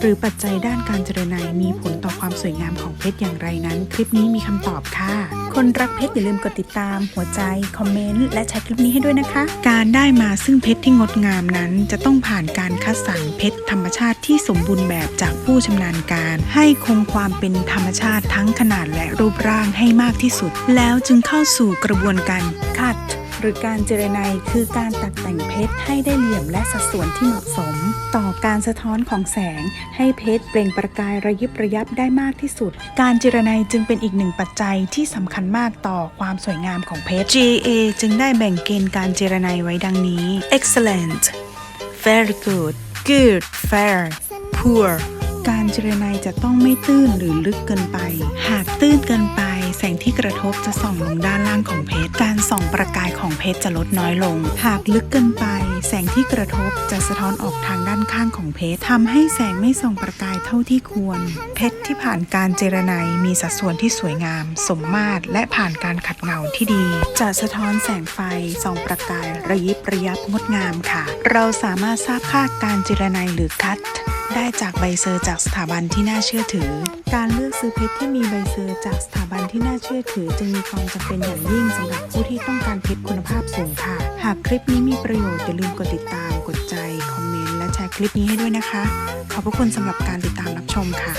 หรือปัจจัยด้านการเจรไนมีผลต่อความสวยงามของเพชรอย่างไรนั้น คลิปนี้มีคำตอบค่ะ คนรักเพชรอย่าลืมกดติดตาม หัวใจ คอมเมนต์ และแชร์คลิปนี้ให้ด้วยนะคะ การได้มาซึ่งเพชรที่งดงามนั้น จะต้องผ่านการคัดสรรเพชรธรรมชาติที่สมบูรณ์แบบจากผู้ชำนาญการ ให้คงความเป็นธรรมชาติทั้งขนาดและรูปร่างให้มากที่สุด แล้วจึงเข้าสู่กระบวนการคัด หรือการเจรไนคือการตัดแต่งเพชรให้ได้เหลี่ยมและสัดส่วนที่เหมาะสม ต่อการสะท้อนของแสง ให้เพชรเปล่งประกายระยิบระยับได้มากที่สุด การเจรไนจึงเป็นอีกหนึ่งปัจจัยที่สำคัญมากต่อความสวยงามของเพชร GA จึงได้แบ่งเกณฑ์การเจรไนไว้ดังนี้ excellent very good good fair poor การเจรไนจะต้องไม่ตื้นหรือลึกเกินไป หากตื้นเกินไป แสงที่กระทบจะส่องลงด้านล่างของเพชร การส่องประกายของเพชรจะลดน้อยลง หากลึกเกินไป แสงที่กระทบจะสะท้อนออกทางด้านข้างของเพชรทำให้แสงไม่ส่องประกายเท่าที่ควร เพชรที่ผ่านการเจรไนมีสัดส่วนที่สวยงาม สมมาตรและผ่านการขัดเงาที่ดี จะสะท้อนแสงไฟส่องประกายระยิบระยับงดงามค่ะ เราสามารถทราบค่าการเจรไนหรือคัด ได้จากใบเซอร์จากสถาบันที่น่าเชื่อถือ การเลือกซื้อเพชรที่มีใบเซอร์จากสถาบันที่น่าเชื่อถือ จึงมีความจำเป็นอย่างยิ่งสำหรับผู้ที่ต้องการเพชรคุณภาพสูงค่ะ หากคลิปนี้มีประโยชน์อย่าลืมกดติดตามกดใจ คอมเมนต์และแชร์คลิปนี้ให้ด้วยนะคะ ขอบพระคุณสำหรับการติดตามรับชมค่ะ